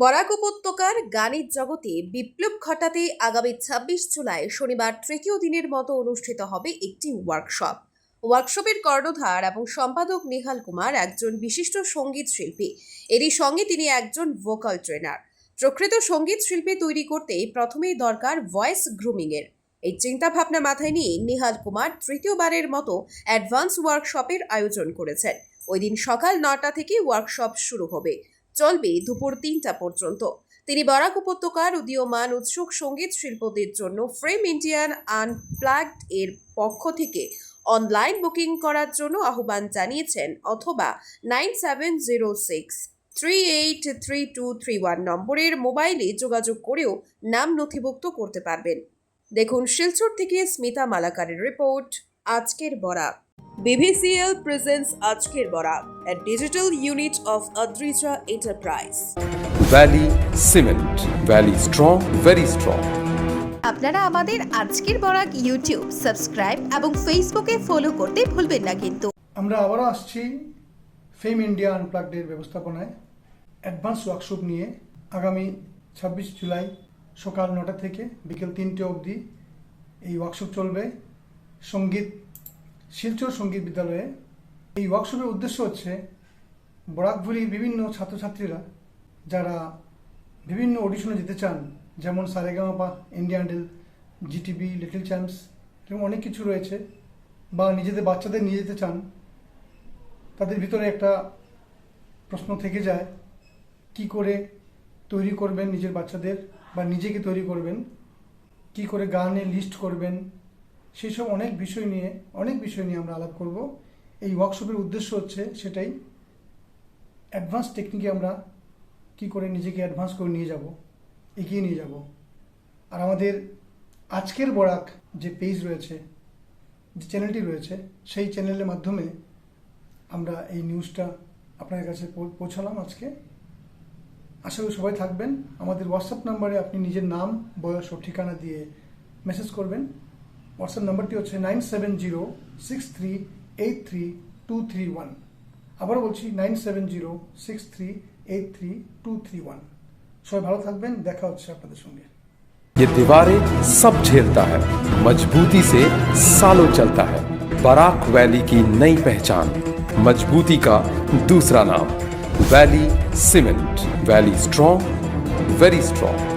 বরাক উপত্যকার গানের জগতে বিপ্লব ঘটাতে আগামী ছাব্বিশ জুলাই শনিবার তৃতীয় দিনের মতো অনুষ্ঠিত হবে একটি ওয়ার্কশপ ওয়ার্কশপের কর্ণধার এবং সম্পাদক নিহাল কুমার একজন বিশিষ্ট সংগীত শিল্পী। এরই সঙ্গে তিনি একজন ভোকাল ট্রেনার প্রকৃত সংগীত শিল্পী তৈরি করতে প্রথমেই দরকার ভয়েস গ্রুমিংয়ের এই চিন্তাভাবনা মাথায় নিয়ে নিহাল কুমার তৃতীয়বারের মতো অ্যাডভান্স ওয়ার্কশপের আয়োজন করেছেন। ওই দিন সকাল নটা থেকে ওয়ার্কশপ শুরু হবে। চলবে দুপুর তিনটা পর্যন্ত। তিনি বরাক উপত্যকার উদীয়মান উৎসুক সংগীত শিল্পদের জন্য ফ্রেম ইন্ডিয়ান আনপ্লাগড এর পক্ষ থেকে অনলাইন বুকিং করার জন্য আহ্বান জানিয়েছেন অথবা nine seven zero six three eight three two three one নম্বরের মোবাইলে যোগাযোগ করেও নাম নথিভুক্ত করতে পারবেন। দেখুন শিলচর থেকে স্মিতা মালাকারের রিপোর্ট, আজকের বরাক। BVCL presents আজকের Barak a digital unit of Adrija Enterprise. Valley cement valley strong very strong আপনারা আমাদের আজকের বরাক ইউটিউব সাবস্ক্রাইব এবং ফেসবুকে ফলো করতে ভুলবেন না কিন্তু। আমরা আবারও আসছি ফেম ইন্ডিয়া আনপ্লাগডের ব্যবস্থাপনায়। অ্যাডভান্স ওয়ার্কশপ নিয়ে আগামী ছাব্বিশ জুলাই সকাল নটা থেকে বিকেল তিনটে অবধি এই ওয়ার্কশপ চলবে। সংগীত শিলচর সংগীত বিদ্যালয়ে এই ওয়ার্কশপের উদ্দেশ্য হচ্ছে বরাকভুলির বিভিন্ন ছাত্রছাত্রীরা যারা বিভিন্ন অডিশনে যেতে চান, যেমন Saregamapa Indian Idol Zee TV little champs এরকম অনেক কিছু রয়েছে বা নিজেদের বাচ্চাদের নিয়ে যেতে চান, তাদের ভিতরে একটা প্রশ্ন থেকে যায়, কি করে তৈরি করবেন নিজের বাচ্চাদের বা নিজেকে তৈরি করবেন? কি করে গানে লিস্ট করবেন? সেই সব অনেক বিষয় নিয়ে, অনেক বিষয় নিয়ে আমরা আলাপ করব। এই ওয়ার্কশপের উদ্দেশ্য হচ্ছে সেটাই অ্যাডভান্স টেকনিকে আমরা কি করে নিজেকে অ্যাডভান্স করে নিয়ে যাব, এগিয়ে নিয়ে যাব। আর আমাদের আজকের বরাক যে পেজ রয়েছে, যে চ্যানেলটি রয়েছে, সেই চ্যানেলের মাধ্যমে আমরা এই নিউজটা আপনার কাছে পৌঁছালাম আজকে। আশা করি সবাই থাকবেন। আমাদের হোয়াটসঅ্যাপ নাম্বারে আপনি নিজের নাম, বয়স ও ঠিকানা দিয়ে মেসেজ করবেন। হোয়াটসঅ্যাপ নাম্বারটি হচ্ছে nine seven zero six three eight three two three one আবার বলছি nine seven zero six three eight three two three one সবাই ভালো থাকবেন দেখা হচ্ছে আপনাদের সঙ্গে ये दीवारें सब झेलता है मजबूती से सालों चलता है बराक वैली की नई पहचान मजबूती का दूसरा नाम valley cement valley strong very strong